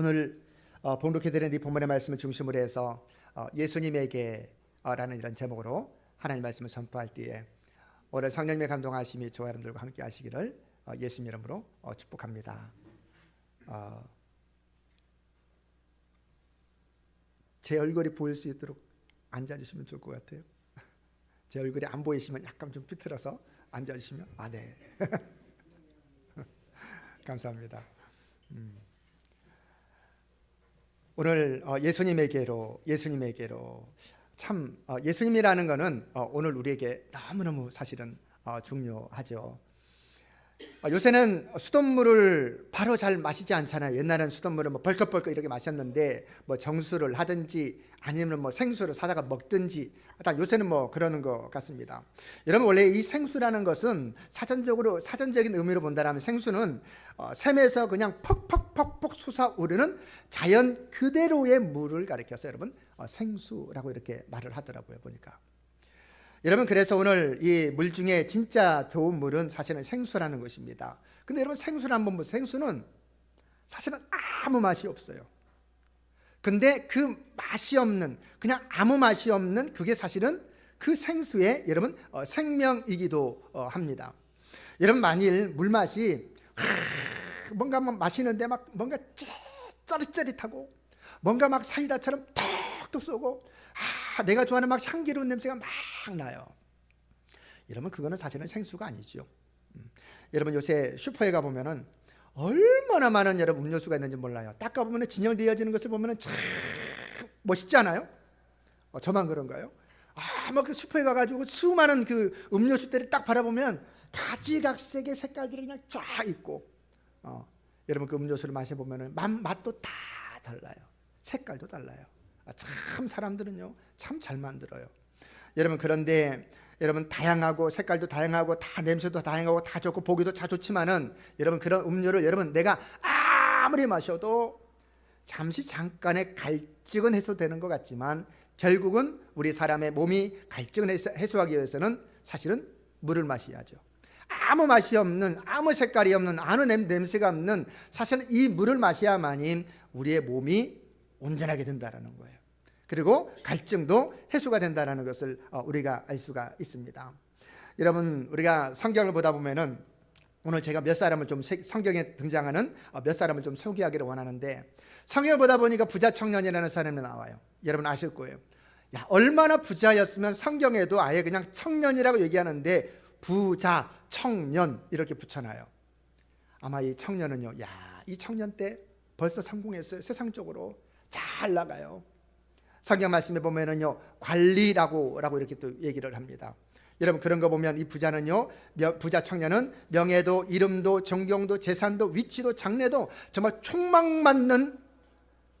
오늘 어, 봉독해드린 이 본문의 말씀을 중심으로 해서 어, 예수님에게라는 이런 제목으로 하나님 말씀을 선포할 때에 오늘 성령님의 감동하심이 저와 여러분들과 함께 하시기를 어, 예수님 이름으로 어, 축복합니다. 어, 제 얼굴이 보일 수 있도록 앉아주시면 좋을 것 같아요. 제 얼굴이 안 보이시면 약간 좀 비틀어서 앉아주시면 아 네. 감사합니다. 음. 오늘 어, 예수님에게로 예수님에게로 참 어, 예수님이라는 것은 어, 오늘 우리에게 너무너무 사실은 어, 중요하죠. 어, 요새는 수돗물을 바로 잘 마시지 않잖아요. 옛날에는 수돗물을 뭐 벌컥벌컥 이렇게 마셨는데 뭐 정수를 하든지 아니면 뭐 생수를 사다가 먹든지 일단 요새는 뭐 그러는 것 같습니다. 여러분 원래 이 생수라는 것은 사전적으로 사전적인 의미로 본다면 생수는 어, 샘에서 그냥 퍽퍽퍽퍽 솟아오르는 자연 그대로의 물을 가리켜서 여러분 어, 생수라고 이렇게 말을 하더라고요 보니까. 여러분 그래서 오늘 이 물 중에 진짜 좋은 물은 사실은 생수라는 것입니다. 근데 여러분 생수를 한번 보세요. 생수는 사실은 아무 맛이 없어요. 근데 그 맛이 없는 그냥 아무 맛이 없는 그게 사실은 그 생수의 여러분 어, 생명이기도 어, 합니다. 여러분 만일 물 맛이 뭔가 막 마시는데 막 뭔가 짜릿짜릿하고 뭔가 막 사이다처럼 톡톡 쏘고 아, 내가 좋아하는 막 향기로운 냄새가 막 나요. 여러분 그거는 사실은 생수가 아니죠. 음. 여러분 요새 슈퍼에 가 보면은 얼마나 많은 여러분 음료수가 있는지 몰라요. 딱 가보면 진열되어지는 것을 보면 참 멋있지 않아요? 어, 저만 그런가요? 아, 막그 슈퍼에 가가지고 수많은 그 음료수들을 딱 바라보면 가지각색의 색깔들이 그냥 쫙 있고, 어, 여러분 그 음료수를 마셔보면은 맛, 맛도 다 달라요. 색깔도 달라요. 아, 참 사람들은요, 참 잘 만들어요. 여러분 그런데 여러분 다양하고 색깔도 다양하고 다 냄새도 다양하고 다 좋고 보기도 다 좋지만은 여러분 그런 음료를 여러분 내가 아무리 마셔도 잠시 잠깐의 갈증은 해소되는 것 같지만 결국은 우리 사람의 몸이 갈증을 해소하기 위해서는 사실은 물을 마셔야죠. 아무 맛이 없는 아무 색깔이 없는 아무 냄새가 없는 사실은 이 물을 마셔야만이 우리의 몸이 온전하게 된다라는 거예요. 그리고 갈증도 해소가 된다는 것을 어, 우리가 알 수가 있습니다. 여러분 우리가 성경을 보다 보면은 오늘 제가 몇 사람을 좀 성경에 등장하는 어, 몇 사람을 좀 소개하기를 원하는데 성경을 보다 보니까 부자 청년이라는 사람이 나와요. 여러분 아실 거예요. 야 얼마나 부자였으면 성경에도 아예 그냥 청년이라고 얘기하는데 부자 청년 이렇게 붙여놔요. 아마 이 청년은요. 야 이 청년 때 벌써 성공했어요. 세상적으로 잘 나가요. 성경 말씀에 보면은요 관리라고 라고 이렇게 또 얘기를 합니다. 여러분 그런 거 보면 이 부자는요 부자 청년은 명예도 이름도 정경도 재산도 위치도 장래도 정말 촉망맞는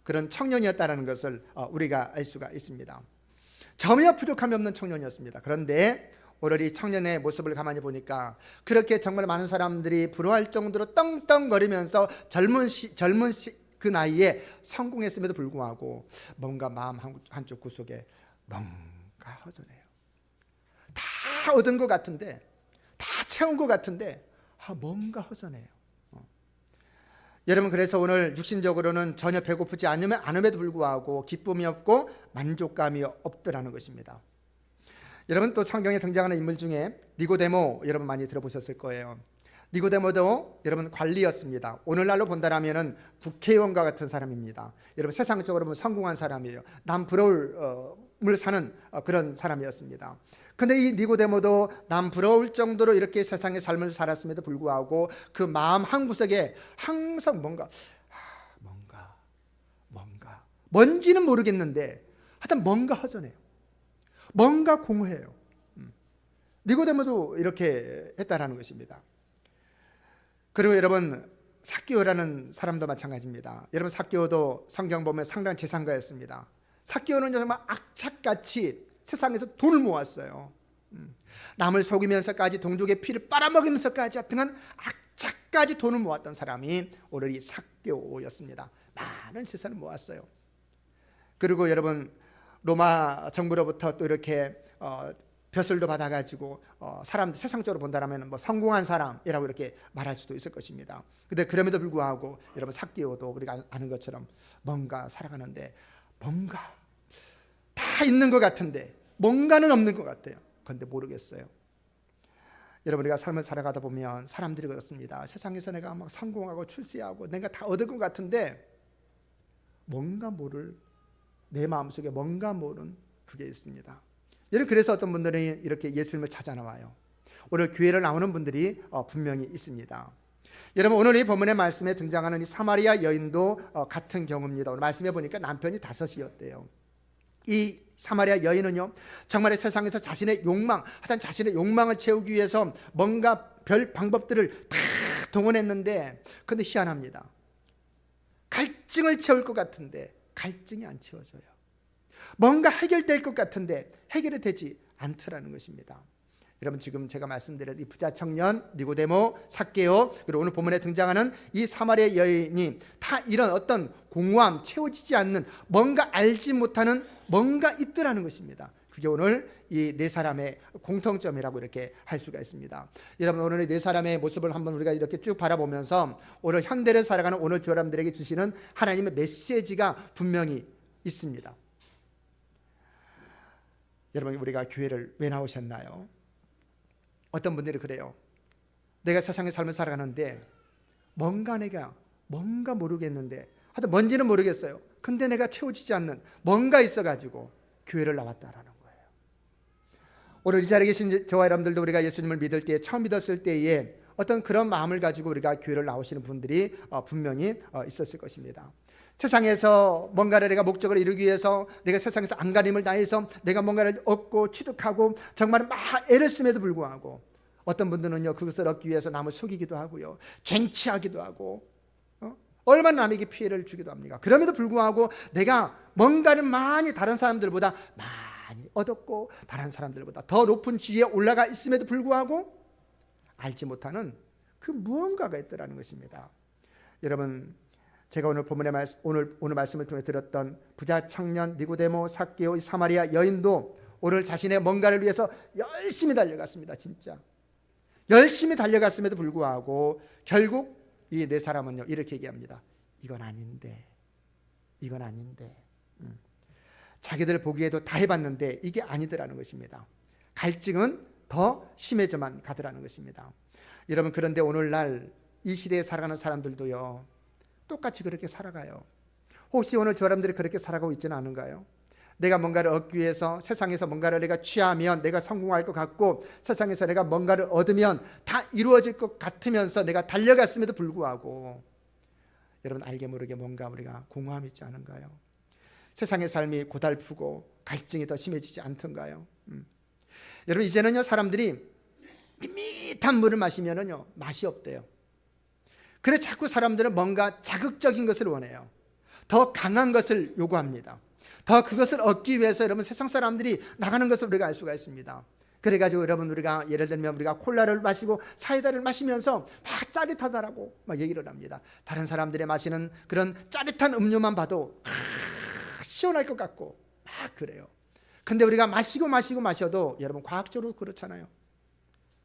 그런 청년이었다라는 것을 어, 우리가 알 수가 있습니다. 전혀 부족함이 없는 청년이었습니다. 그런데 오늘 이 청년의 모습을 가만히 보니까 그렇게 정말 많은 사람들이 부러워할 정도로 떵떵거리면서 젊은 시, 젊은 시, 그 나이에 성공했음에도 불구하고 뭔가 마음 한쪽 구석에 뭔가 허전해요. 다 얻은 것 같은데, 다 채운 것 같은데, 아, 뭔가 허전해요. 어. 여러분 그래서 오늘 육신적으로는 전혀 배고프지 않음에도 불구하고 기쁨이 없고 만족감이 없더라는 것입니다. 여러분 또 성경에 등장하는 인물 중에 니고데모 여러분 많이 들어보셨을 거예요. 니고데모도 여러분 관리였습니다. 오늘날로 본다라면은 국회의원과 같은 사람입니다. 여러분 세상적으로 보면 성공한 사람이에요. 남 부러울 어, 물 사는 어, 그런 사람이었습니다. 근데 이 니고데모도 남 부러울 정도로 이렇게 세상의 삶을 살았음에도 불구하고 그 마음 한 구석에 항상 뭔가 하, 뭔가 뭔가 뭔지는 모르겠는데 하여튼 뭔가 허전해요. 뭔가 공허해요. 음. 니고데모도 이렇게 했다라는 것입니다. 그리고 여러분 사기오라는 사람도 마찬가지입니다. 여러분 사기오도 성경 보면 상당한 재산가였습니다. 사기오는 정말 악착같이 세상에서 돈을 모았어요. 음. 남을 속이면서까지 동족의 피를 빨아먹이면서까지 하여튼 악착까지 돈을 모았던 사람이 오늘 이 사기오였습니다. 많은 재산을 모았어요. 그리고 여러분 로마 정부로부터 또 이렇게 어, 벼슬도 받아가지고 어, 사람들 세상적으로 본다면 뭐 성공한 사람이라고 이렇게 말할 수도 있을 것입니다. 근데 그럼에도 불구하고 여러분 삭개오도 우리가 아는 것처럼 뭔가 살아가는데 뭔가 다 있는 것 같은데 뭔가는 없는 것 같아요. 그런데 모르겠어요. 여러분 우리가 삶을 살아가다 보면 사람들이 그렇습니다. 세상에서 내가 막 성공하고 출세하고 내가 다 얻을 것 같은데 뭔가 모를 내 마음속에 뭔가 모른 그게 있습니다. 여러분 그래서 어떤 분들은 이렇게 예수님을 찾아 나와요. 오늘 교회를 나오는 분들이 어, 분명히 있습니다. 여러분 오늘 이 본문의 말씀에 등장하는 이 사마리아 여인도 어, 같은 경우입니다. 오늘 말씀해 보니까 남편이 다섯이었대요. 이 사마리아 여인은요 정말 세상에서 자신의 욕망 하여튼 자신의 욕망을 채우기 위해서 뭔가 별 방법들을 다 동원했는데 근데 희한합니다 갈증을 채울 것 같은데 갈증이 안 채워져요 뭔가 해결될 것 같은데 해결이 되지 않더라는 것입니다 여러분 지금 제가 말씀드린 이 부자 청년 니고데모 삭개오 그리고 오늘 본문에 등장하는 이 사마리아 여인이 다 이런 어떤 공허함 채워지지 않는 뭔가 알지 못하는 뭔가 있더라는 것입니다. 그게 오늘 이 네 사람의 공통점이라고 이렇게 할 수가 있습니다. 여러분 오늘 네 사람의 모습을 한번 우리가 이렇게 쭉 바라보면서 오늘 현대를 살아가는 오늘 사람들에게 주시는 하나님의 메시지가 분명히 있습니다. 여러분 우리가 교회를 왜 나오셨나요? 어떤 분들이 그래요. 내가 세상의 삶을 살아가는데 뭔가 내가 뭔가 모르겠는데 하여튼 뭔지는 모르겠어요. 근데 내가 채워지지 않는 뭔가 있어가지고 교회를 나왔다라는 거예요. 오늘 이 자리에 계신 저와 여러분들도 우리가 예수님을 믿을 때 처음 믿었을 때에 어떤 그런 마음을 가지고 우리가 교회를 나오시는 분들이 어, 분명히 어, 있었을 것입니다. 세상에서 뭔가를 내가 목적을 이루기 위해서 내가 세상에서 안간힘을 다해서 내가 뭔가를 얻고 취득하고 정말 막 애를 씀에도 불구하고 어떤 분들은요 그것을 얻기 위해서 남을 속이기도 하고요 쟁취하기도 하고 어? 얼마나 남에게 피해를 주기도 합니까? 그럼에도 불구하고 내가 뭔가를 많이 다른 사람들보다 많이 얻었고 다른 사람들보다 더 높은 지위에 올라가 있음에도 불구하고 알지 못하는 그 무언가가 있더라는 것입니다. 여러분 제가 오늘 본문의 말씀, 오늘 오늘 말씀을 통해 들었던 부자 청년 니고데모 삭개오 사마리아 여인도 오늘 자신의 뭔가를 위해서 열심히 달려갔습니다. 진짜 열심히 달려갔음에도 불구하고 결국 이 네 사람은요 이렇게 얘기합니다. 이건 아닌데, 이건 아닌데. 음. 자기들 보기에도 다 해 봤는데 이게 아니더라는 것입니다. 갈증은 더 심해져만 가더라는 것입니다. 여러분 그런데 오늘날 이 시대에 살아가는 사람들도요 똑같이 그렇게 살아가요. 혹시 오늘 저 사람들이 그렇게 살아가고 있지는 않은가요? 내가 뭔가를 얻기 위해서 세상에서 뭔가를 내가 취하면 내가 성공할 것 같고 세상에서 내가 뭔가를 얻으면 다 이루어질 것 같으면서 내가 달려갔음에도 불구하고 여러분 알게 모르게 뭔가 우리가 공허함이 있지 않은가요? 세상의 삶이 고달프고 갈증이 더 심해지지 않던가요? 음. 여러분 이제는요 사람들이 밋밋한 물을 마시면은요 맛이 없대요. 그래 자꾸 사람들은 뭔가 자극적인 것을 원해요. 더 강한 것을 요구합니다. 더 그것을 얻기 위해서 여러분 세상 사람들이 나가는 것을 우리가 알 수가 있습니다. 그래가지고 여러분 우리가 예를 들면 우리가 콜라를 마시고 사이다를 마시면서 막 짜릿하다라고 막 얘기를 합니다. 다른 사람들의 마시는 그런 짜릿한 음료만 봐도 아, 시원할 것 같고 막 그래요. 근데 우리가 마시고 마시고 마셔도 여러분 과학적으로 그렇잖아요.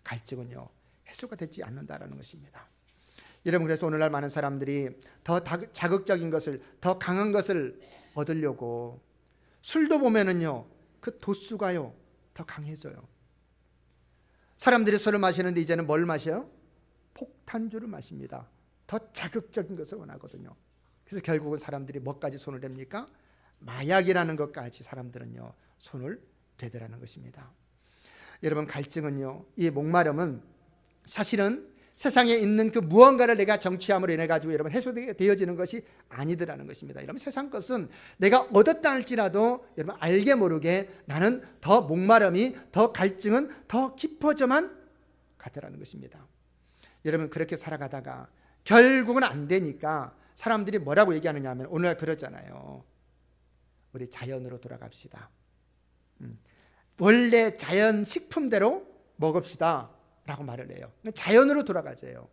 갈증은요 해소가 되지 않는다라는 것입니다. 여러분 그래서 오늘날 많은 사람들이 더 자극적인 것을 더 강한 것을 얻으려고 술도 보면은요 그 도수가요 더 강해져요. 사람들이 술을 마시는데 이제는 뭘 마셔요? 폭탄주를 마십니다. 더 자극적인 것을 원하거든요. 그래서 결국은 사람들이 뭐까지 손을 댑니까? 마약이라는 것까지 사람들은요 손을 대더라는 것입니다. 여러분 갈증은요 이 목마름은 사실은 세상에 있는 그 무언가를 내가 정치함으로 인해 가지고 여러분 해소되어지는 것이 아니더라는 것입니다. 여러분 세상 것은 내가 얻었다 할지라도 여러분 알게 모르게 나는 더 목마름이 더 갈증은 더 깊어져만 가더라는 것입니다. 여러분 그렇게 살아가다가 결국은 안 되니까 사람들이 뭐라고 얘기하느냐 하면 오늘 그러잖아요. 우리 자연으로 돌아갑시다. 음. 원래 자연 식품대로 먹읍시다. 라고 말을 해요. 자연으로 돌아가져요.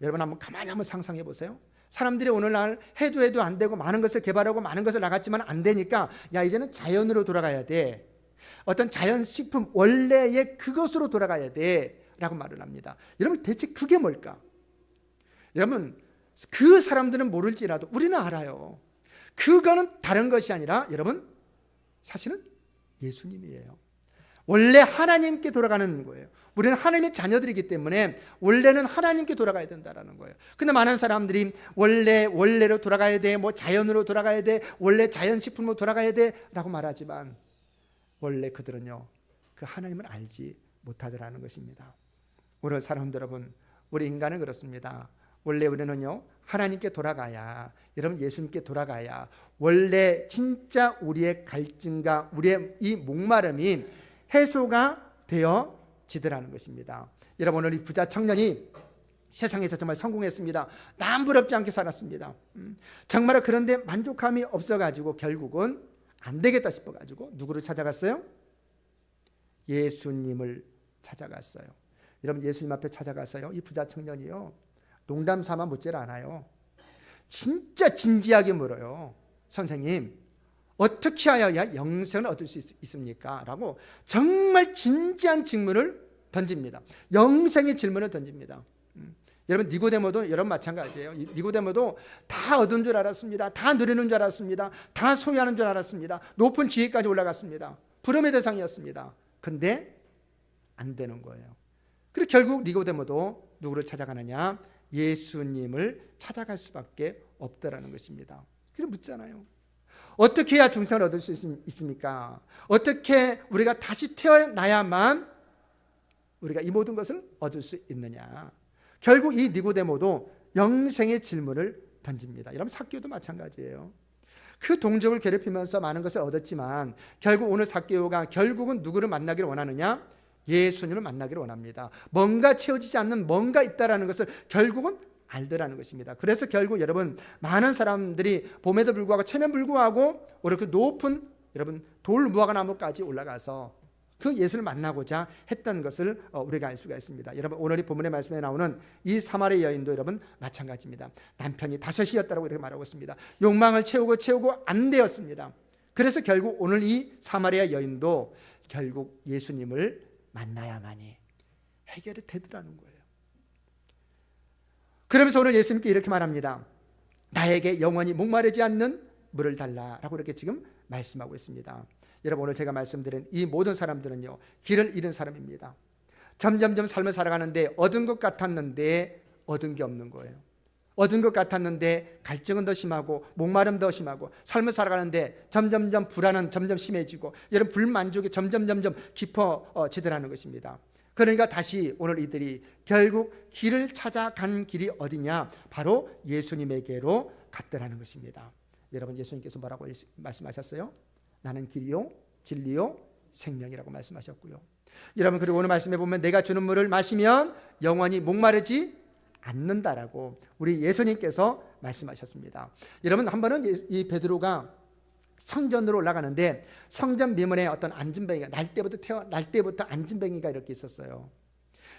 여러분 한번 가만히 한번 상상해 보세요. 사람들이 오늘날 해도 해도 안 되고 많은 것을 개발하고 많은 것을 나갔지만 안 되니까 야 이제는 자연으로 돌아가야 돼. 어떤 자연 식품 원래의 그것으로 돌아가야 돼라고 말을 합니다. 여러분 대체 그게 뭘까? 여러분 그 사람들은 모를지라도 우리는 알아요. 그거는 다른 것이 아니라 여러분 사실은 예수님이에요. 원래 하나님께 돌아가는 거예요. 우리는 하나님의 자녀들이기 때문에 원래는 하나님께 돌아가야 된다라는 거예요. 근데 많은 사람들이 원래 원래로 돌아가야 돼, 뭐 자연으로 돌아가야 돼, 원래 자연 식품으로 돌아가야 돼라고 말하지만 원래 그들은요 그 하나님을 알지 못하더라는 것입니다. 오늘 사람들 여러분, 우리 인간은 그렇습니다. 원래 우리는요 하나님께 돌아가야 여러분 예수님께 돌아가야 원래 진짜 우리의 갈증과 우리의 이 목마름이 해소가 되어 지더라는 것입니다. 여러분 오늘 이 부자 청년이 세상에서 정말 성공했습니다. 남부럽지 않게 살았습니다. 음, 정말 그런데 만족함이 없어가지고 결국은 안 되겠다 싶어가지고 누구를 찾아갔어요? 예수님을 찾아갔어요. 여러분 예수님 앞에 찾아갔어요. 이 부자 청년이요. 농담 삼아 묻질 않아요. 진짜 진지하게 물어요. 선생님, 어떻게 하여야 영생을 얻을 수 있, 습니까 라고 정말 진지한 질문을 던집니다. 영생의 질문을 던집니다. 음. 여러분 니고데모도 여러분 마찬가지예요. 이 니고데모도 다 얻은 줄 알았습니다. 다 누리는 줄 알았습니다. 다 소유하는 줄 알았습니다. 높은 지위까지 올라갔습니다. 부름의 대상이었습니다. 근데 안 되는 거예요. 그리고 결국 니고데모도 누구를 찾아가느냐? 예수님을 찾아갈 수밖에 없다라는 것입니다. 그래서 묻잖아요. 어떻게 해야 중생을 얻을 수 있습니까? 어떻게 우리가 다시 태어나야만 우리가 이 모든 것을 얻을 수 있느냐? 결국 이 니고데모도 영생의 질문을 던집니다. 여러분 사기도 마찬가지예요. 그 동족을 괴롭히면서 많은 것을 얻었지만 결국 오늘 사개오가 결국은 누구를 만나기를 원하느냐? 예수님을 만나기를 원합니다. 뭔가 채워지지 않는 뭔가 있다라는 것을 결국은 알더라는 것입니다. 그래서 결국 여러분 많은 사람들이 봄에도 불구하고 체면 불구하고 그 높은 여러분 돌 무화과 나무까지 올라가서 그 예수를 만나고자 했던 것을 어, 우리가 알 수가 있습니다. 여러분 오늘 이 본문의 말씀에 나오는 이 사마리 여인도 여러분 마찬가지입니다. 남편이 다섯이었다고 이렇게 말하고 있습니다. 욕망을 채우고 채우고 안 되었습니다. 그래서 결국 오늘 이 사마리아 여인도 결국 예수님을 만나야만이 해결이 되더라는 거예요. 그러면서 오늘 예수님께 이렇게 말합니다. 나에게 영원히 목마르지 않는 물을 달라라고 이렇게 지금 말씀하고 있습니다. 여러분 오늘 제가 말씀드린 이 모든 사람들은요 길을 잃은 사람입니다. 점점점 삶을 살아가는데 얻은 것 같았는데 얻은 게 없는 거예요. 얻은 것 같았는데 갈증은 더 심하고 목마름 더 심하고 삶을 살아가는데 점점점 불안은 점점 심해지고 여러분 불만족이 점점 점점 깊어지더라는 것입니다. 그러니까 다시 오늘 이들이 결국 길을 찾아간 길이 어디냐? 바로 예수님에게로 갔더라는 것입니다. 여러분 예수님께서 뭐라고 말씀하셨어요? 나는 길이요, 진리요, 생명이라고 말씀하셨고요. 여러분 그리고 오늘 말씀해 보면 내가 주는 물을 마시면 영원히 목마르지 않는다라고 우리 예수님께서 말씀하셨습니다. 여러분 한 번은 이 베드로가 성전으로 올라가는데 성전 미문에 어떤 안진뱅이가 날 때부터 태어 날 때부터 안진뱅이가 이렇게 있었어요.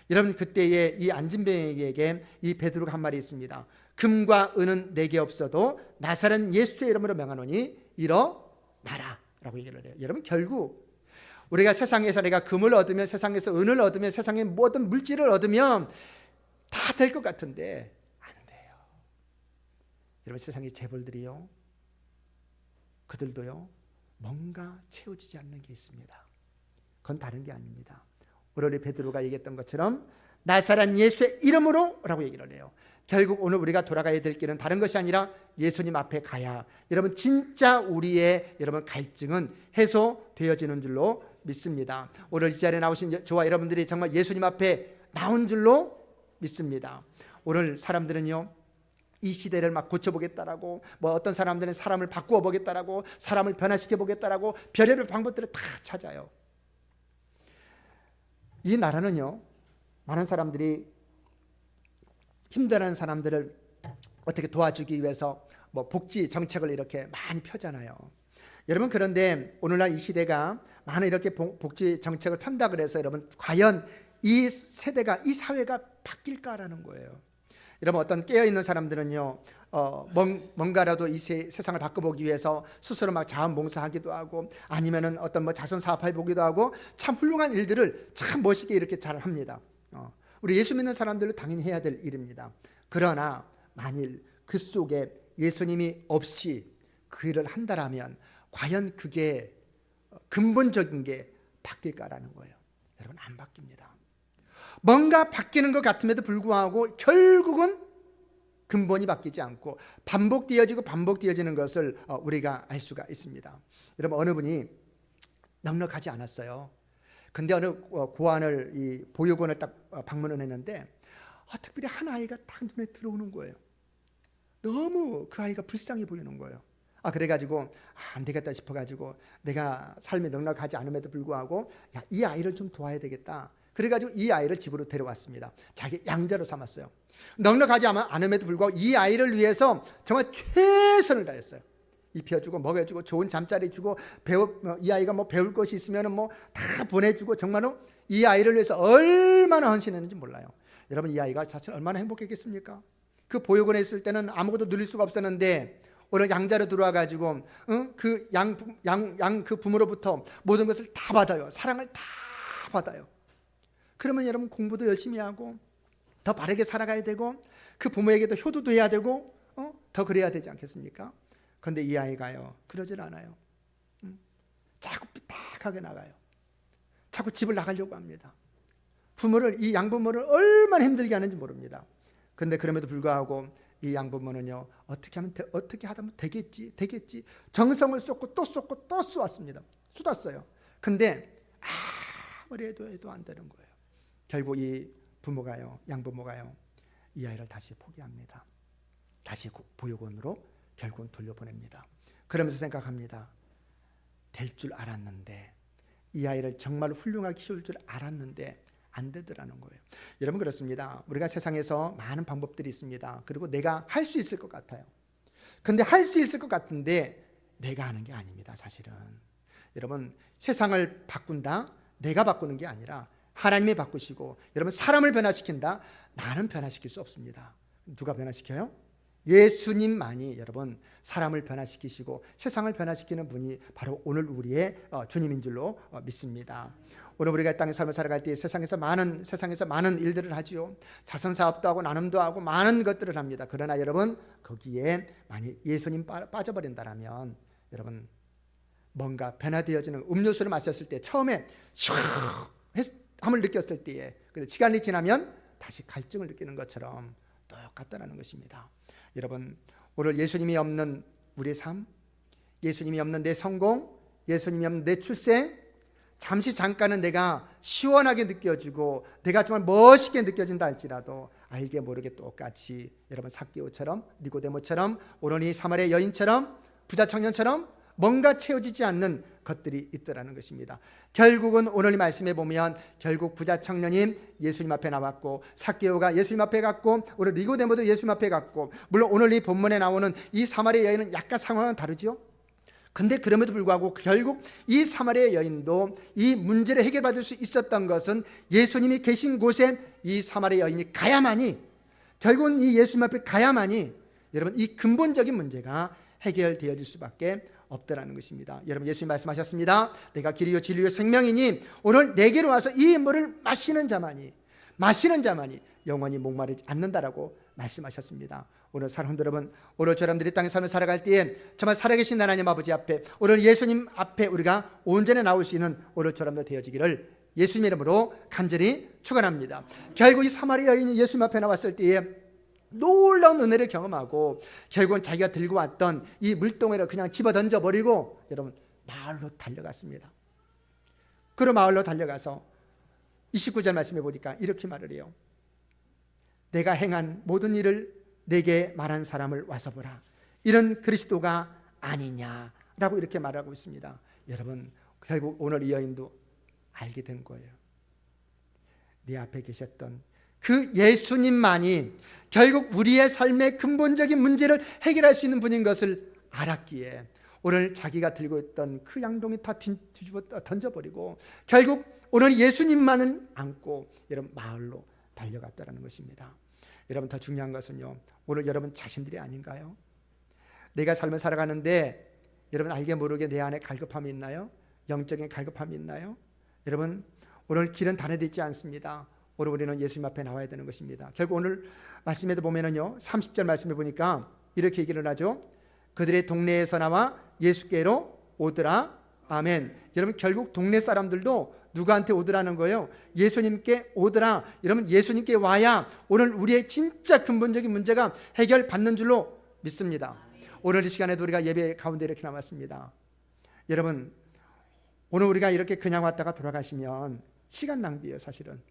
여러분 그때에 이 안진뱅이에게 이 베드로가 한 말이 있습니다. 금과 은은 내게 없어도 나사렛 예수의 이름으로 명하노니 일어나라라고 얘기를 해요. 여러분 결국 우리가 세상에서 내가 금을 얻으면 세상에서 은을 얻으면 세상의 모든 물질을 얻으면 다 될 것 같은데 안 돼요. 여러분 세상의 재벌들이요. 그들도요. 뭔가 채워지지 않는 게 있습니다. 그건 다른 게 아닙니다. 오늘 베드로가 얘기했던 것처럼 나사란 예수의 이름으로 라고 얘기를 해요. 결국 오늘 우리가 돌아가야 될 길은 다른 것이 아니라 예수님 앞에 가야 여러분 진짜 우리의 여러분 갈증은 해소되어지는 줄로 믿습니다. 오늘 이 자리에 나오신 저와 여러분들이 정말 예수님 앞에 나온 줄로 믿습니다. 오늘 사람들은요. 이 시대를 막 고쳐보겠다라고 뭐 어떤 사람들은 사람을 바꾸어 보겠다라고 사람을 변화시켜 보겠다라고 별의별 방법들을 다 찾아요. 이 나라는요 많은 사람들이 힘들어하는 사람들을 어떻게 도와주기 위해서 뭐 복지 정책을 이렇게 많이 펴잖아요. 여러분 그런데 오늘날 이 시대가 많은 이렇게 복지 정책을 편다 그래서 여러분 과연 이 세대가 이 사회가 바뀔까라는 거예요. 여러분 어떤 깨어 있는 사람들은요, 어, 뭔, 뭔가라도 이 세, 세상을 바꿔보기 위해서 스스로 막 자원봉사하기도 하고 아니면은 어떤 뭐 자선 사업해 보기도 하고 참 훌륭한 일들을 참 멋있게 이렇게 잘 합니다. 어, 우리 예수 믿는 사람들도 당연히 해야 될 일입니다. 그러나 만일 그 속에 예수님이 없이 그 일을 한다라면 과연 그게 근본적인 게 바뀔까라는 거예요. 여러분 안 바뀝니다. 뭔가 바뀌는 것 같음에도 불구하고 결국은 근본이 바뀌지 않고 반복되어지고 반복되어지는 것을 어, 우리가 알 수가 있습니다. 여러분 어느 분이 넉넉하지 않았어요. 근데 어느 어, 고안을 이 보육원을 딱 어, 방문을 했는데 아, 특별히 한 아이가 딱 눈에 들어오는 거예요. 너무 그 아이가 불쌍해 보이는 거예요. 아 그래가지고 아, 안 되겠다 싶어가지고 내가 삶이 넉넉하지 않음에도 불구하고 야, 이 아이를 좀 도와야 되겠다. 그래가지고 이 아이를 집으로 데려왔습니다. 자기 양자로 삼았어요. 넉넉하지 않음에도 불구하고 이 아이를 위해서 정말 최선을 다했어요. 입혀주고 먹여주고 좋은 잠자리 주고 배우 뭐, 이 아이가 뭐 배울 것이 있으면 뭐다 보내주고 정말로 이 아이를 위해서 얼마나 헌신했는지 몰라요. 여러분 이 아이가 자체 얼마나 행복했겠습니까? 그 보육원에 있을 때는 아무것도 누릴 수가 없었는데 오늘 양자로 들어와 가지고 그양양 그 부모로부터 모든 것을 다 받아요. 사랑을 다 받아요. 그러면 여러분 공부도 열심히 하고 더 바르게 살아가야 되고 그 부모에게도 효도도 해야 되고 어? 더 그래야 되지 않겠습니까? 그런데 이 아이가요 그러질 않아요. 음? 자꾸 삐딱하게 나가요. 자꾸 집을 나가려고 합니다. 부모를 이 양부모를 얼마나 힘들게 하는지 모릅니다. 근데 그럼에도 불구하고 이 양부모는요 어떻게 하면 되, 어떻게 하다 보면 되겠지 되겠지 정성을 쏟고 또 쏟고 또 쏘았습니다. 쏟았어요. 근데 아무리 해도 해도 안 되는 거예요. 결국 이 부모가요 양부모가요 이 아이를 다시 포기합니다. 다시 보육원으로 결국은 돌려보냅니다. 그러면서 생각합니다. 될 줄 알았는데 이 아이를 정말 훌륭하게 키울 줄 알았는데 안 되더라는 거예요. 여러분 그렇습니다. 우리가 세상에서 많은 방법들이 있습니다. 그리고 내가 할 수 있을 것 같아요. 근데 할 수 있을 것 같은데 내가 하는 게 아닙니다. 사실은. 여러분 세상을 바꾼다. 내가 바꾸는 게 아니라 하나님이 바꾸시고 여러분 사람을 변화시킨다. 나는 변화시킬 수 없습니다. 누가 변화시켜요? 예수님만이 여러분 사람을 변화시키시고 세상을 변화시키는 분이 바로 오늘 우리의 어, 주님인 줄로 어, 믿습니다. 오늘 우리가 땅에 삶을 살아갈 때 세상에서 많은 세상에서 많은 일들을 하지요. 자선 사업도 하고 나눔도 하고 많은 것들을 합니다. 그러나 여러분 거기에 만약 예수님 빠져버린다라면 여러분 뭔가 변화되어지는 음료수를 마셨을 때 처음에 시원 함을 느꼈을 때에 근데 시간이 지나면 다시 갈증을 느끼는 것처럼 똑같다는 것입니다. 여러분 오늘 예수님이 없는 우리의 삶, 예수님이 없는 내 성공, 예수님이 없는 내 출생, 잠시 잠깐은 내가 시원하게 느껴지고 내가 정말 멋있게 느껴진다 할지라도 알게 모르게 똑같이 여러분 사기오처럼 니고데모처럼 오로니 사마리아 여인처럼 부자 청년처럼 뭔가 채워지지 않는 것들이 있더라는 것입니다. 결국은 오늘 이 말씀에 보면 결국 부자 청년인 예수님 앞에 나왔고 사개오가 예수님 앞에 갔고 오늘 니고데모도 예수님 앞에 갔고 물론 오늘 이 본문에 나오는 이 사마리아 여인은 약간 상황은 다르죠. 근데 그럼에도 불구하고 결국 이 사마리아 여인도 이 문제를 해결받을 수 있었던 것은 예수님이 계신 곳에 이 사마리아 여인이 가야만이 결국은 이 예수님 앞에 가야만이 여러분 이 근본적인 문제가 해결되어질 수밖에 없더라는 것입니다. 여러분 예수님 말씀하셨습니다. 내가 길이요 진리요 생명이니 오늘 내게로 와서 이 물을 마시는 자만이 마시는 자만이 영원히 목마르지 않는다라고 말씀하셨습니다. 오늘 사랑하는 여러분, 오늘 저람들이 땅에 삶을 살아갈 때에 정말 살아계신 하나님 아버지 앞에 오늘 예수님 앞에 우리가 온전히 나올 수 있는 오늘 저람들 되어지기를 예수님 이름으로 간절히 축원합니다. 결국 이 사마리아 여인이 예수님 앞에 나왔을 때에 놀라운 은혜를 경험하고 결국은 자기가 들고 왔던 이 물동이를 그냥 집어 던져 버리고 여러분 마을로 달려갔습니다. 그러 마을로 달려가서 29절 말씀해 보니까 이렇게 말을 해요. 내가 행한 모든 일을 내게 말한 사람을 와서 보라. 이런 그리스도가 아니냐라고 이렇게 말하고 있습니다. 여러분 결국 오늘 이 여인도 알게 된 거예요. 네 앞에 계셨던 그 예수님만이 결국 우리의 삶의 근본적인 문제를 해결할 수 있는 분인 것을 알았기에 오늘 자기가 들고 있던 그 양동이 다 뒤집어 던져버리고 결국 오늘 예수님만을 안고 이런 마을로 달려갔다는 것입니다. 여러분 더 중요한 것은요. 오늘 여러분 자신들이 아닌가요? 내가 삶을 살아가는데 여러분 알게 모르게 내 안에 갈급함이 있나요? 영적인 갈급함이 있나요? 여러분 오늘 길은 단회되어 있지 않습니다. 오늘 우리는 예수님 앞에 나와야 되는 것입니다. 결국 오늘 말씀에도 보면은요. 30절 말씀에 보니까 이렇게 얘기를 하죠. 그들의 동네에서 나와 예수께로 오더라. 아멘. 여러분 결국 동네 사람들도 누구한테 오더라는 거예요? 예수님께 오더라. 여러분 예수님께 와야 오늘 우리의 진짜 근본적인 문제가 해결받는 줄로 믿습니다. 오늘 이 시간에도 우리가 예배 가운데 이렇게 남았습니다. 여러분 오늘 우리가 이렇게 그냥 왔다가 돌아가시면 시간 낭비예요, 사실은.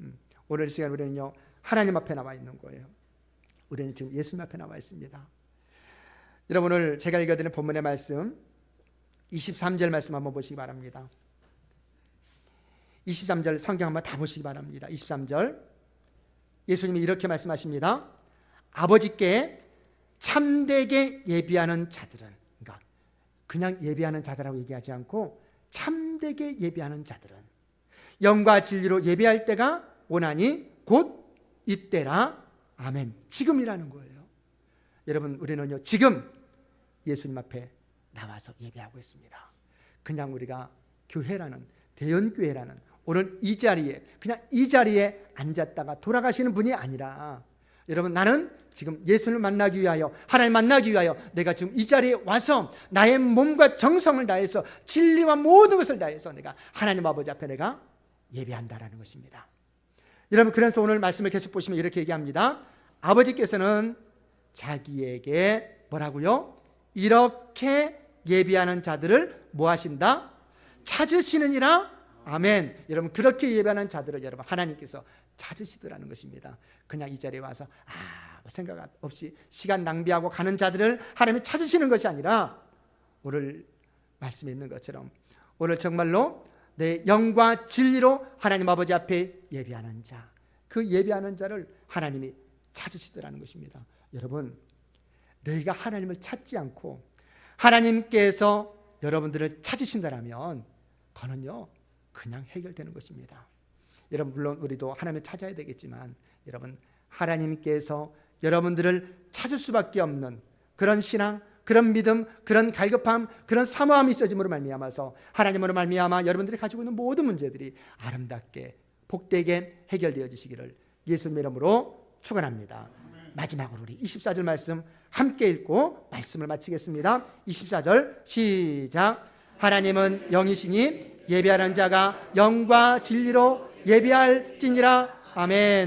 음, 오늘 이 시간 우리는요 하나님 앞에 나와 있는 거예요. 우리는 지금 예수님 앞에 나와 있습니다. 여러분 오늘 제가 읽어드리는 본문의 말씀 23절 말씀 한번 보시기 바랍니다. 23절 성경 한번 다 보시기 바랍니다. 23절 예수님이 이렇게 말씀하십니다. 아버지께 참되게 예비하는 자들은 그러니까 그냥 예비하는 자들하고 얘기하지 않고 참되게 예비하는 자들은 영과 진리로 예배할 때가 오나니 곧 이때라 아멘 지금이라는 거예요. 여러분 우리는요 지금 예수님 앞에 나와서 예배하고 있습니다. 그냥 우리가 교회라는 대연교회라는 오늘 이 자리에 그냥 이 자리에 앉았다가 돌아가시는 분이 아니라 여러분 나는 지금 예수를 만나기 위하여 하나님 만나기 위하여 내가 지금 이 자리에 와서 나의 몸과 정성을 다해서 진리와 모든 것을 다해서 내가 하나님 아버지 앞에 내가 예배한다라는 것입니다. 여러분 그래서 오늘 말씀을 계속 보시면 이렇게 얘기합니다. 아버지께서는 자기에게 뭐라고요? 이렇게 예비하는 자들을 뭐 하신다? 찾으시느니라. 아멘. 여러분 그렇게 예배하는 자들을 여러분 하나님께서 찾으시더라는 것입니다. 그냥 이 자리에 와서 아 생각 없이 시간 낭비하고 가는 자들을 하나님이 찾으시는 것이 아니라 오늘 말씀에 있는 것처럼 오늘 정말로 내 영과 진리로 하나님 아버지 앞에 예배하는 자, 그 예배하는 자를 하나님이 찾으시더라는 것입니다. 여러분, 너희가 하나님을 찾지 않고 하나님께서 여러분들을 찾으신다라면 그는요 그냥 해결되는 것입니다. 여러분 물론 우리도 하나님을 찾아야 되겠지만 여러분 하나님께서 여러분들을 찾을 수밖에 없는 그런 신앙, 그런 믿음, 그런 갈급함, 그런 사모함이 있어짐으로 말미암아서 하나님으로 말미암아 여러분들이 가지고 있는 모든 문제들이 아름답게 복되게 해결되어지시기를 예수님 이름으로 축원합니다. 마지막으로 우리 24절 말씀 함께 읽고 말씀을 마치겠습니다. 24절 시작. 하나님은 영이시니 예배하는 자가 영과 진리로 예배할지니라. 아멘.